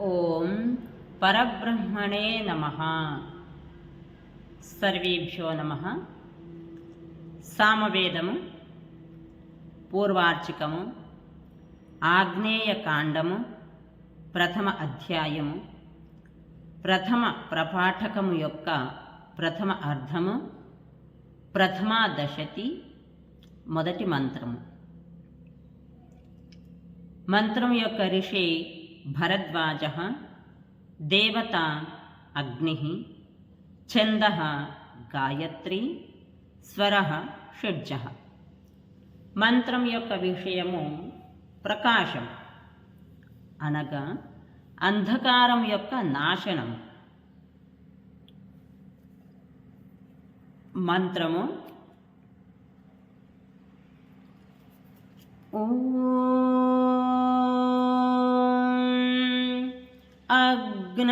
ఓం పరబ్రహ్మణే నమ. సర్వేభ్యో నమ. సామవేదము పూర్వార్చికము ఆగ్నేయకాండము ప్రథమ అధ్యాయము ప్రథమ ప్రపాఠకము యొక్క ప్రథమ అర్థము ప్రథమా దశతి మొదటి మంత్రము. మంత్రం యొక్క ఋషి భరద్వాజ దేవత అగ్ని ఛంద గాయత్రి స్వర షడ్జ. మంత్రం యొక్క విషయము ప్రకాశం అనగా అంధకారం యొక్క నాశనం. మంత్రము ఓ अग्न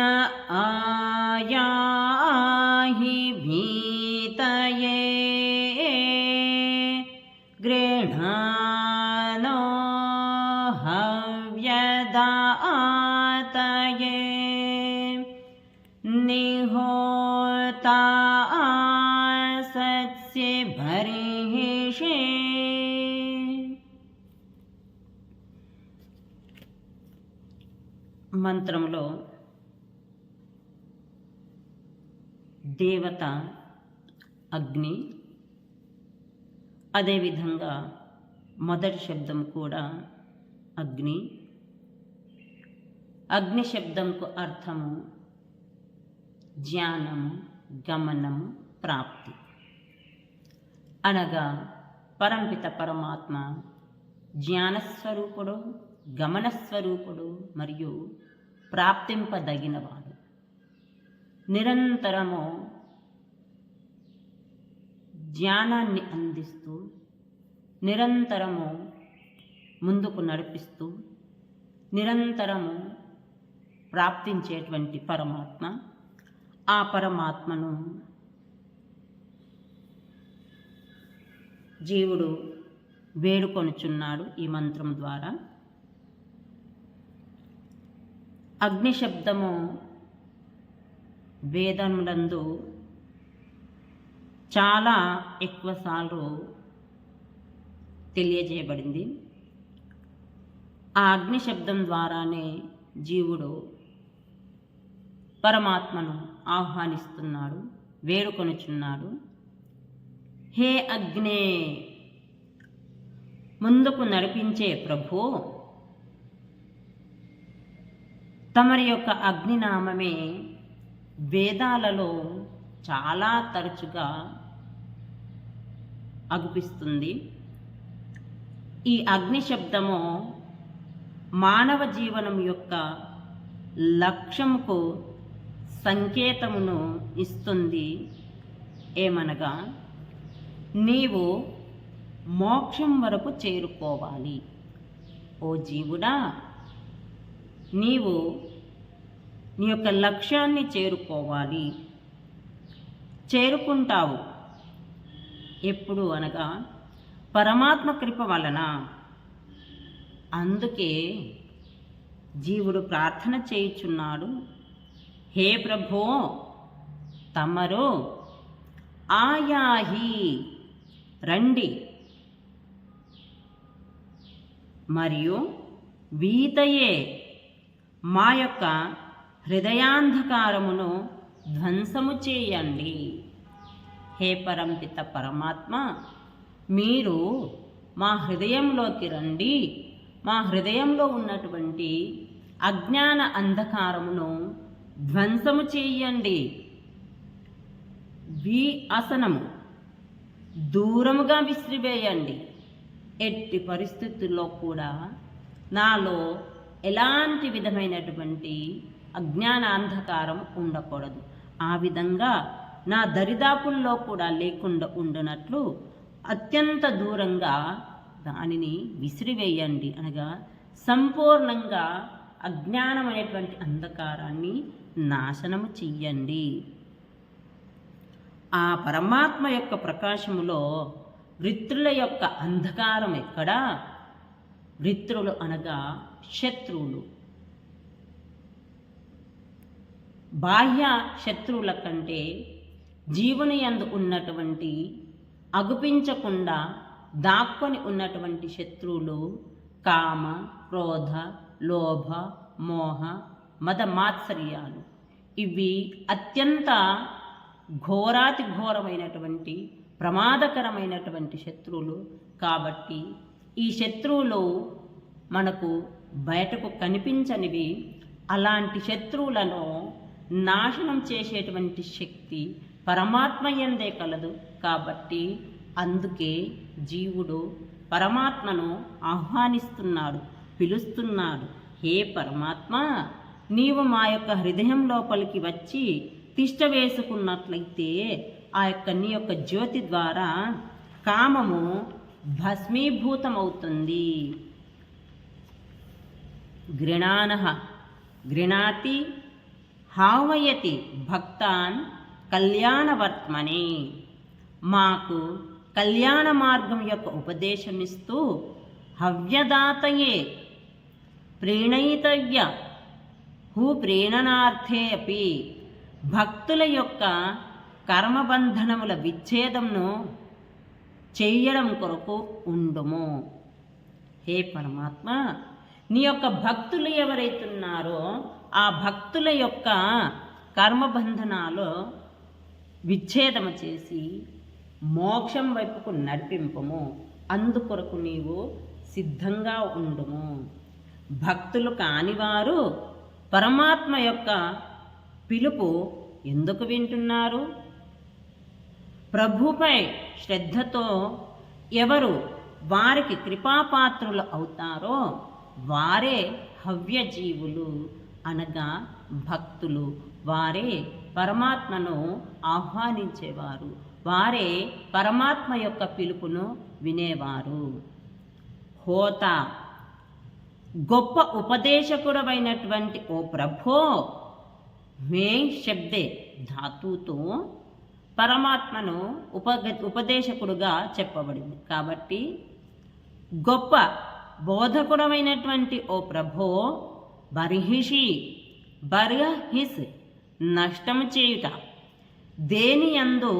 आयाहि भीतये। మంత్రంలో దేవత అగ్ని అదేవిధంగా మొదటి శబ్దం కూడా అగ్ని. అగ్ని శబ్దంకు అర్థము జ్ఞానము గమనము ప్రాప్తి. అనగా పరంపిత పరమాత్మ జ్ఞానస్వరూపుడు గమనస్వరూపుడు మరియు ప్రాప్తింపదగినవాడు. నిరంతరము జ్ఞానాన్ని అందిస్తూ నిరంతరము ముందుకు నడిపిస్తూ నిరంతరము ప్రాప్తించేటువంటి పరమాత్మ ఆ పరమాత్మను జీవుడు వేడుకొనుచున్నాడు ఈ మంత్రం ద్వారా. అగ్నిశబ్దము వేదములందు చాలా ఎక్కువసార్లు తెలియజేయబడింది. ఆ అగ్నిశబ్దం ద్వారానే జీవుడు పరమాత్మను ఆహ్వానిస్తున్నాడు వేడుకొనుచున్నాడు. హే అగ్నే! ముందుకు నడిపించే ప్రభు తమరి యొక్క అగ్నినామమే వేదాలలో చాలా తరచుగా అగుపిస్తుంది. ఈ అగ్ని శబ్దము మానవ జీవనం యొక్క లక్ష్యముకు సంకేతమును ఇస్తుంది. ఏమనగా నీవు మోక్షం వరకు చేరుకోవాలి. ఓ జీవుడా నీవు నీ యొక్క లక్ష్యాన్ని చేరుకోవాలి. చేరుకుంటావు. ఎప్పుడు అనగా పరమాత్మ కృప వలన. అందుకే జీవుడు ప్రార్థన చేయుచున్నాడు. హే ప్రభో తమరు ఆయాహి రండి. మరియు వీతయే మా యొక్క హృదయాంధకారమును ధ్వంసము చేయండి. హే పరంపిత పరమాత్మ మీరు మా హృదయంలోకి రండి. మా హృదయంలో ఉన్నటువంటి అజ్ఞాన అంధకారమును ధ్వంసము చేయండి. వి అసనము దూరముగా విసిరివేయండి. ఎట్టి పరిస్థితుల్లో కూడా నాలో ఎలాంటి విధమైనటువంటి అజ్ఞాన అంధకారం ఉండకూడదు. ఆ విధంగా నా దరిదాపుల్లో కూడా లేకుండా ఉండునట్లు అత్యంత దూరంగా దానిని విసిరివేయండి అనగా సంపూర్ణంగా అజ్ఞానమైనటువంటి అంధకారాన్ని నాశనము చెయ్యండి. ఆ పరమాత్మ యొక్క ప్రకాశములో వృత్రుల యొక్క అంధకారం ఎక్కడా? వృత్రులు అనగా శత్రువులు. బాహ్య శత్రువుల కంటే జీవుని యందు ఉన్నటువంటి అగుపించకుండా దాక్కొని ఉన్నటువంటి శత్రువులు కామ క్రోధ లోభ మోహ మద మాత్సర్యాలు. ఇవి అత్యంత ఘోరాతి ఘోరమైనటువంటి ప్రమాదకరమైనటువంటి శత్రువులు కాబట్టి ఈ శత్రువులు మనకు బయటకు కనిపించనివి. అలాంటి శత్రువులను నాశనం చేసేటువంటి శక్తి పరమాత్మ ఎందే కలదు. కాబట్టి అందుకే జీవుడు పరమాత్మను ఆహ్వానిస్తున్నాడు పిలుస్తున్నాడు. హే పరమాత్మ నీవు మా యొక్క హృదయం లోపలికి వచ్చి తిష్ట వేసుకున్నట్లయితే ఆ యొక్క నీ యొక్క జ్యోతి ద్వారా కామము భస్మీభూతమవుతుంది. గృణాన గృణాతి హావయతి భక్తాన్ కళ్యాణవర్త్మని మాకు కళ్యాణ మార్గం యొక్క ఉపదేశమిస్తూ హవ్యదాతయే ప్రీణయితవ్య హూ ప్రీణనార్థే అపి భక్తుల యొక్క కర్మబంధనముల విచ్ఛేదంను చేయడం కొరకు ఉండుము। హే పరమాత్మ నీ యొక్క భక్తులు ఎవరైతున్నారో ఆ భక్తుల యొక్క కర్మబంధనాలు విచ్ఛేదము చేసి మోక్షం వైపుకు నడిపింపము. అందుకొరకు నీవు సిద్ధంగా ఉండుము. భక్తులు కానివారు పరమాత్మ యొక్క పిలుపు ఎందుకు వింటున్నారు? ప్రభుపై శ్రద్ధతో ఎవరు వారికి కృపాపాత్రులు అవుతారో వారే హవ్యజీవులు అనగా భక్తులు. వారే పరమాత్మను ఆహ్వానించేవారు. వారే పరమాత్మ యొక్క పిలుపును వినేవారు. హోత గొప్ప ఉపదేశకుడమైనటువంటి ఓ ప్రభో మే శబ్దే ధాతుతో పరమాత్మను ఉప ఉపదేశకుడుగా చెప్పబడింది. కాబట్టి గొప్ప బోధకుడమైనటువంటి ఓ ప్రభో బర్హిషి బర్హిస్ నష్టము చేయుట. దేని యందు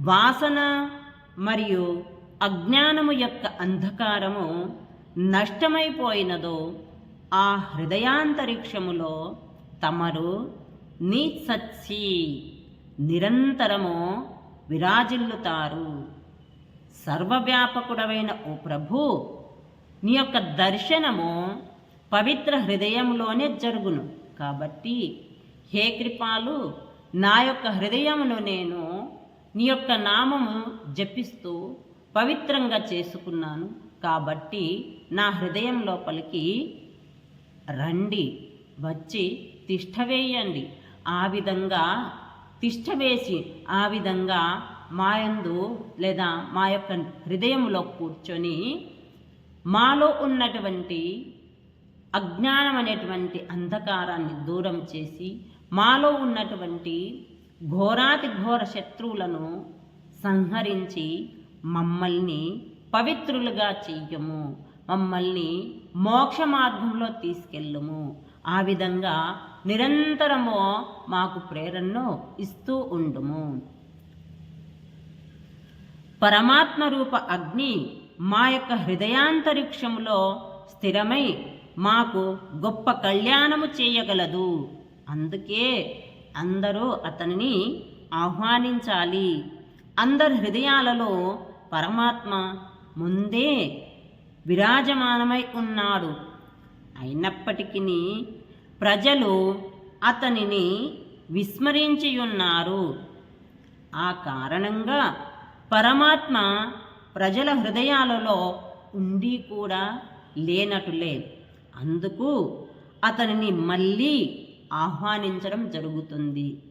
వాసన మరియు అజ్ఞానము యొక్క అంధకారము నష్టమైపోయినదో ఆ హృదయాంతరిక్షములో తమరు నిసత్సి నిరంతరము విరాజిల్లుతారు. సర్వవ్యాపకుడమైన ఓ ప్రభు నీ యొక్క దర్శనము పవిత్ర హృదయంలోనే జరుగును. కాబట్టి హే కృపాలు నా యొక్క హృదయమును నేను నీ యొక్క నామము జపిస్తూ పవిత్రంగా చేసుకున్నాను. కాబట్టి నా హృదయం లోపలికి రండి వచ్చి తిష్ట వేయండి. ఆ విధంగా తిష్ట వేసి ఆ విధంగా మాయందు లేదా మా యొక్క హృదయంలో కూర్చొని మాలో ఉన్నటువంటి అజ్ఞానం అనేటువంటి అంధకారాన్ని దూరం చేసి మాలో ఉన్నటువంటి ఘోరాతి ఘోర శత్రువులను సంహరించి మమ్మల్ని పవిత్రులుగా చెయ్యము. మమ్మల్ని మోక్ష మార్గంలో తీసుకెళ్ళము. ఆ విధంగా నిరంతరము మాకు ప్రేరణను ఇస్తూ ఉండుము. పరమాత్మ రూప అగ్ని మా యొక్క హృదయాంతరిక్షములో స్థిరమై మాకు గొప్ప కళ్యాణము చేయగలదు. అందుకే అందరూ అతనిని ఆహ్వానించాలి. అందరి హృదయాలలో పరమాత్మ ముందే విరాజమానమై ఉన్నాడు. అయినప్పటికీ ప్రజలు అతనిని విస్మరించి ఉన్నారు ఆ కారణంగా పరమాత్మ ప్రజల హృదయాలలో ఉండి కూడా లేనటులే. అందుకు అతనిని మళ్ళీ ఆహ్వానించడం జరుగుతుంది.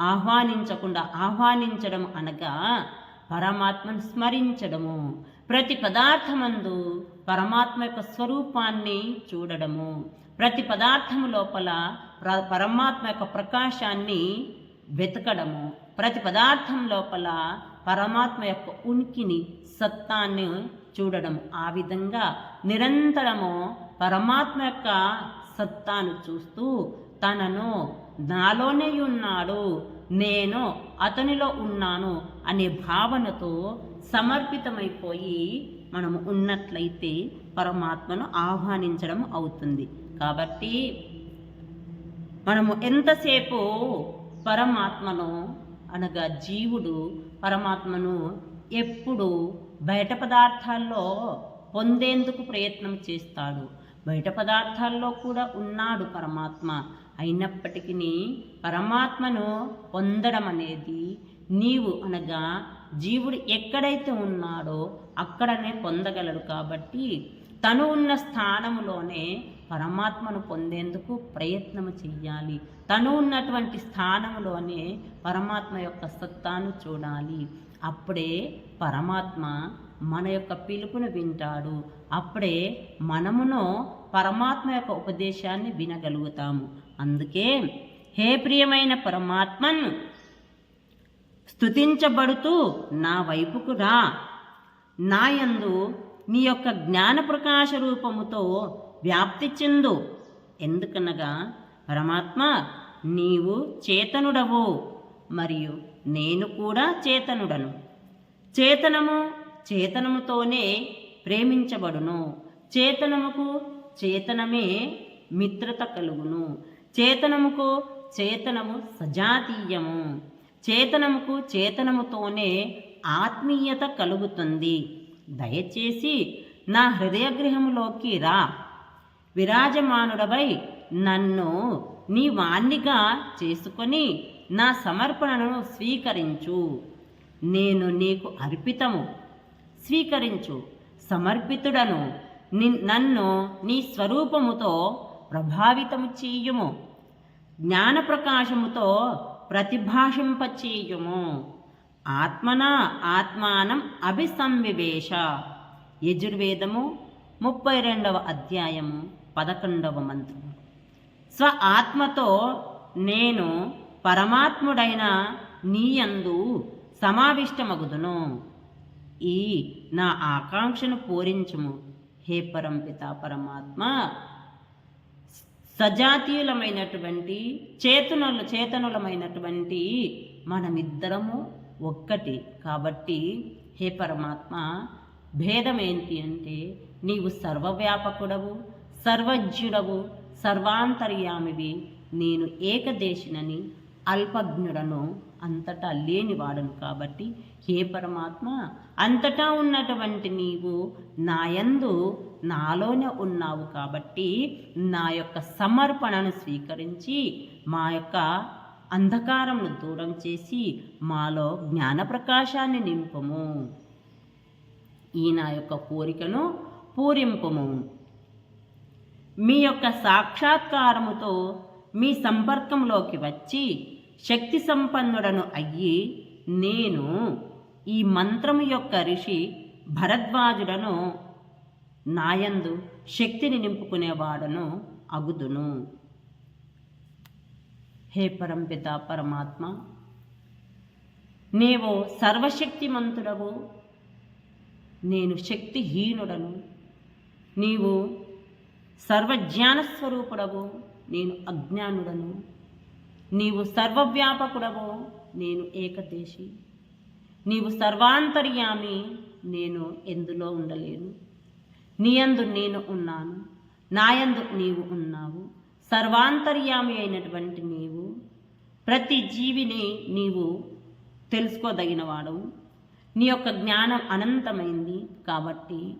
ఆహ్వానించకుండా ఆహ్వానించడం అనగా పరమాత్మను స్మరించడము. ప్రతి పదార్థమందు పరమాత్మ యొక్క స్వరూపాన్ని చూడడము. ప్రతి పదార్థము లోపల ప్ర- పరమాత్మ యొక్క ప్రకాశాన్ని వెతకడము. ప్రతి పదార్థం లోపల పరమాత్మ యొక్క ఉనికిని సత్తాన్ని చూడడం. ఆ విధంగా నిరంతరము పరమాత్మ యొక్క సత్తాను చూస్తూ తనను నాలోనే ఉన్నాడు నేను అతనిలో ఉన్నాను అనే భావనతో సమర్పితమైపోయి మనము ఉన్నట్లయితే పరమాత్మను ఆహ్వానించడం అవుతుంది. కాబట్టి మనము ఎంతసేపు పరమాత్మను అనగా జీవుడు పరమాత్మను ఎప్పుడు బయట పదార్థాల్లో పొందేందుకు ప్రయత్నం చేస్తాడు. బయట పదార్థాల్లో కూడా ఉన్నాడు పరమాత్మ. అయినప్పటికీ పరమాత్మను పొందడం అనేది నీవు అనగా జీవుడు ఎక్కడైతే ఉన్నాడో అక్కడనే పొందగలడు కాబట్టి తను ఉన్న స్థానములోనే పరమాత్మను పొందేందుకు ప్రయత్నము చెయ్యాలి. తను ఉన్నటువంటి స్థానంలోనే పరమాత్మ యొక్క సత్తాను చూడాలి. అప్పుడే పరమాత్మ మన యొక్క పిలుపును వింటాడు. అప్పుడే మనమును పరమాత్మ యొక్క ఉపదేశాన్ని వినగలుగుతాము. అందుకే హే ప్రియమైన పరమాత్మన్ స్థుతించబడుతూ నా వైపుకు రా. నాయందు నీ యొక్క జ్ఞాన ప్రకాశ రూపముతో వ్యాప్తి చెందు. ఎందుకనగా పరమాత్మ నీవు చేతనుడవు మరియు నేను కూడా చేతనుడను. చేతనము చేతనముతోనే ప్రేమించబడును. చేతనముకు చేతనమే మిత్రత కలుగును. చేతనముకు చేతనము సజాతీయము. చేతనముకు చేతనముతోనే ఆత్మీయత కలుగుతుంది. దయచేసి నా హృదయగృహములోకి రా. విరాజమానుడవై నన్ను నీ వాణ్ణిగా చేసుకొని నా సమర్పణను స్వీకరించు. నేను నీకు అర్పితము. స్వీకరించు. సమర్పితుడను. ని- నన్ను నీ స్వరూపముతో ప్రభావితము చేయుము. జ్ఞాన ప్రకాశముతో ప్రతిభాషింపచేయుము. ఆత్మనా ఆత్మానం అభిసంవివేశ. యజుర్వేదము ముప్పై రెండవ అధ్యాయము. పదకొండవ మంత్రం స్వ ఆత్మతో నేను పరమాత్ముడైన నీయందు సమావిష్టమగుదును. ఈ నా ఆకాంక్షను పూరించుము. హే పరంపిత పరమాత్మ! సజాతీయులమైనటువంటి చేతనులు చేతనులమైనటువంటి మనమిద్దరము ఒక్కటి కాబట్టి హే పరమాత్మ! భేదం ఏంటి అంటే నీవు సర్వవ్యాపకుడవు. సర్వజ్ఞుడవు సర్వాంతర్యామివి నేను ఏకదేశినని అల్పజ్ఞుడను అంతటా లేనివాడను కాబట్టి హే పరమాత్మ అంతటా ఉన్నటువంటి నీవు నాయందు నాలోనే ఉన్నావు కాబట్టి నా యొక్క సమర్పణను స్వీకరించి మా యొక్క అంధకారమును దూరం చేసి మాలో జ్ఞాన ప్రకాశాన్ని నింపము. ఈ నా యొక్క కోరికను పూరింపుము. మీ యొక్క సాక్షాత్కారముతో మీ సంపర్కంలోకి వచ్చి శక్తి సంపన్నుడను అయ్యి నేను ఈ మంత్రము యొక్క ఋషి భరద్వాజుడను నాయందు శక్తిని నింపుకునేవాడను అగుదును. హే పరంపిత పరమాత్మ నీవు సర్వశక్తిమంతుడవు నేను శక్తిహీనుడను. నీవు సర్వజ్ఞానస్వరూపుడవు నేను అజ్ఞానుడను. నీవు సర్వవ్యాపకుడవు నేను ఏకదేశి. నీవు సర్వాంతర్యామి నేను ఎందులో ఉండలేను. నీయందు నేను ఉన్నాను నాయందు నీవు ఉన్నావు. సర్వాంతర్యామి అయినటువంటి నీవు ప్రతి జీవిని నీవు తెలుసుకోదగినవాడవు. నీ యొక్క జ్ఞానం అనంతమైంది కాబట్టి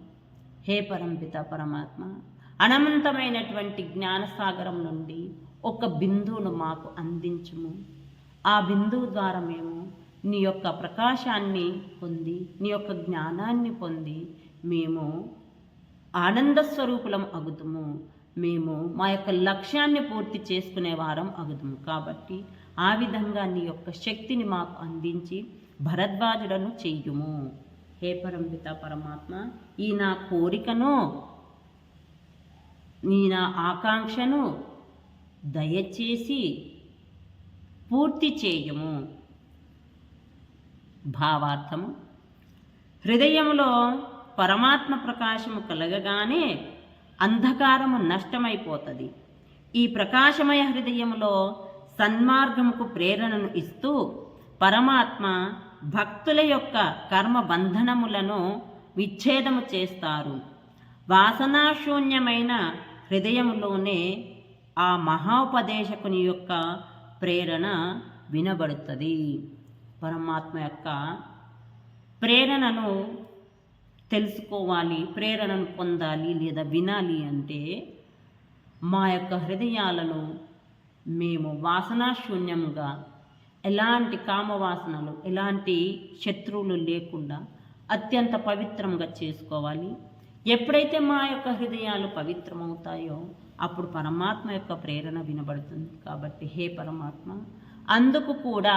హే పరంపిత పరమాత్మ అనంతమైనటువంటి జ్ఞానసాగరం నుండి ఒక బిందువును మాకు అందించుము. ఆ బిందువు ద్వారా మేము నీ యొక్క ప్రకాశాన్ని పొంది నీ యొక్క జ్ఞానాన్ని పొంది మేము ఆనంద స్వరూపులం అగుతుము మేము మా యొక్క లక్ష్యాన్ని పూర్తి చేసుకునే వారం అగుదుము. కాబట్టి ఆ విధంగా నీ యొక్క శక్తిని మాకు అందించి భరద్వాజులను చెయ్యుము హే పరంపిత పరమాత్మ ఈ నా కోరికను నీ నా ఆకాంక్షను దయచేసి పూర్తి చేయము. భావార్థము. హృదయంలో పరమాత్మ ప్రకాశము కలగగానే అంధకారము నష్టమైపోతుంది. ఈ ప్రకాశమయ హృదయంలో సన్మార్గముకు ప్రేరణను ఇస్తూ పరమాత్మ భక్తుల యొక్క కర్మ బంధనములను విచ్ఛేదము చేస్తారు. వాసనాశూన్యమైన హృదయంలోనే ఆ మహోపదేశకుని యొక్క ప్రేరణ వినబడుతుంది. పరమాత్మ యొక్క ప్రేరణను తెలుసుకోవాలి ప్రేరణను పొందాలి లేదా వినాలి అంటే మా యొక్క హృదయాలను మేము వాసనాశూన్యంగా ఎలాంటి కామవాసనలు ఎలాంటి శత్రువులు లేకుండా అత్యంత పవిత్రంగా చేసుకోవాలి. ఎప్పుడైతే మా యొక్క హృదయాలు పవిత్రమవుతాయో అప్పుడు పరమాత్మ యొక్క ప్రేరణ వినబడుతుంది. కాబట్టి హే పరమాత్మ అందుకు కూడా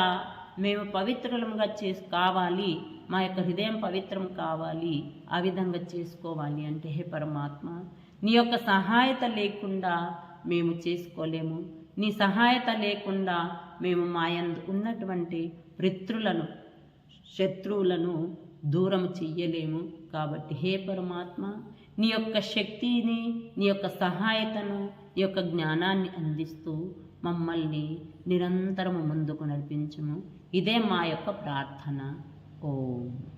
మేము పవిత్రంగా చేసు కావాలి మా యొక్క హృదయం పవిత్రం కావాలి ఆ విధంగా చేసుకోవాలి అంటే హే పరమాత్మ నీ యొక్క సహాయత లేకుండా మేము చేసుకోలేము. నీ సహాయత లేకుండా మేము మాయందు ఉన్నటువంటి వృత్రులను శత్రువులను దూరం చెయ్యలేము. కాబట్టి హే పరమాత్మ నీ యొక్క శక్తిని నీ యొక్క సహాయతను నీ యొక్క జ్ఞానాన్ని అందిస్తూ మమ్మల్ని నిరంతరము ముందుకు నడిపించము. ఇదే మా యొక్క ప్రార్థన. ఓం.